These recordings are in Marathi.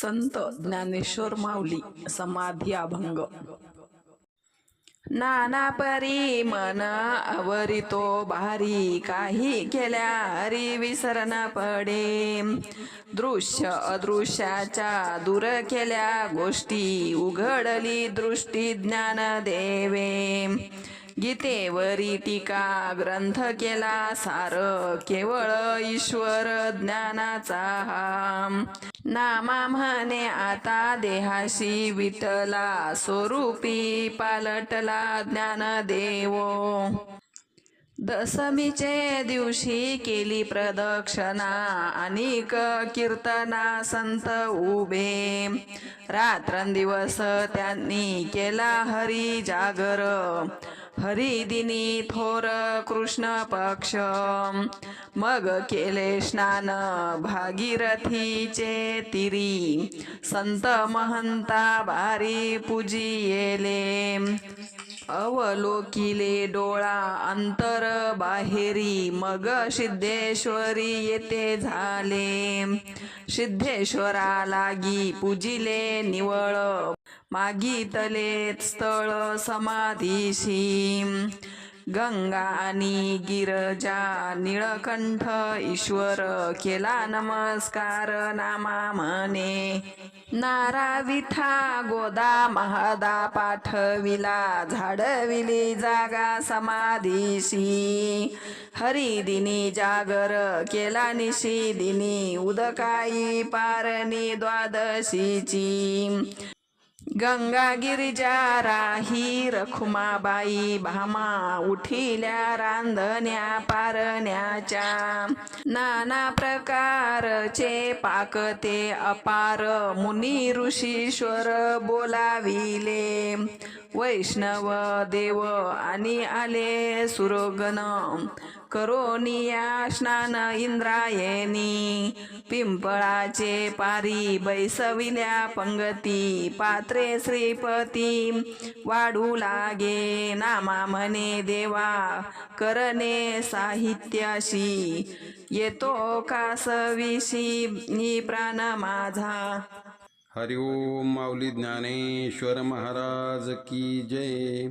संत ज्ञानेश्वर माऊली समाधी अभंग. नाना परी मन आवरितो भारी काही केल्या हरी विसरण पडे. दृश्य अदृश्याच्या दूर केल्या गोष्टी उघडली दृष्टी ज्ञान देवे. गीतेवरी टीका ग्रंथ केला सार केवळ ईश्वर ज्ञानाचा हा नामा म्हणे आता देहाशी विठला स्वरूपी पालटला ज्ञान देवो. दशमीचे दिवशी केली प्रदक्षिणा अनेक कीर्तना संत उभे. रात्रंदिवस त्यांनी केला हरी जागर. हरिदिनी थोर कृष्ण पक्ष. मग केले स्नान भागीरथीचे तिरी. संत महंता बारी पूजी येले अवलोकिले डोळा अंतर बाहेरी. मग सिद्धेश्वरी येते झाले. सिद्धेश्वरा लागी पूजिले निवळ मागितले स्थळ समाधीशी. गंगा आणि गिरजा निळकंठ ईश्वर केला नमस्कार नामा म्हणे. नारा विठा गोदा महादा पाठविला झाडविली जागा समाधीशी. हरिदिनी जागर केला निशी दिनी उदकाई पारणी द्वादशीची. गंगा गिरिजा राही रखुमाबाई भामा उठिल्या रांधण्या पारण्याच्या. नाना प्रकारचे पाकते अपार. मुनी ऋषीश्वर बोलाविले. वैष्णव देव आणि आले सुरोगन. करोनिया स्नान इंद्रायणी पिंपळाचे पारी बैसविल्या पंगती पात्रे श्रीपती वाढू लागे नामा म्हणे देवा करणे साहित्याशी. येतो कासविशी नि प्राण माझा. हरिओम माऊली ज्ञानेश्वर महाराज की जय.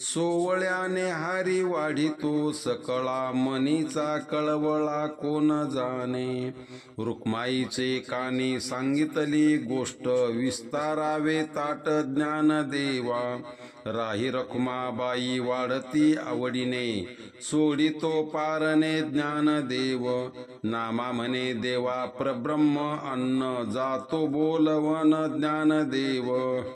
सोवळ्याने हारी वाढितो सकळा मनीचा कळवळा कोण जाणे? रुक्माईचे कानी सांगितली गोष्ट विस्तारावे ताट ज्ञान देवा. राही रखुमाबाई वाढती आवडीने सोडितो पारणे ज्ञान देव. नामा म्हणे देवा प्रब्रह्म अन्न जातो बोलवन ज्ञान देव.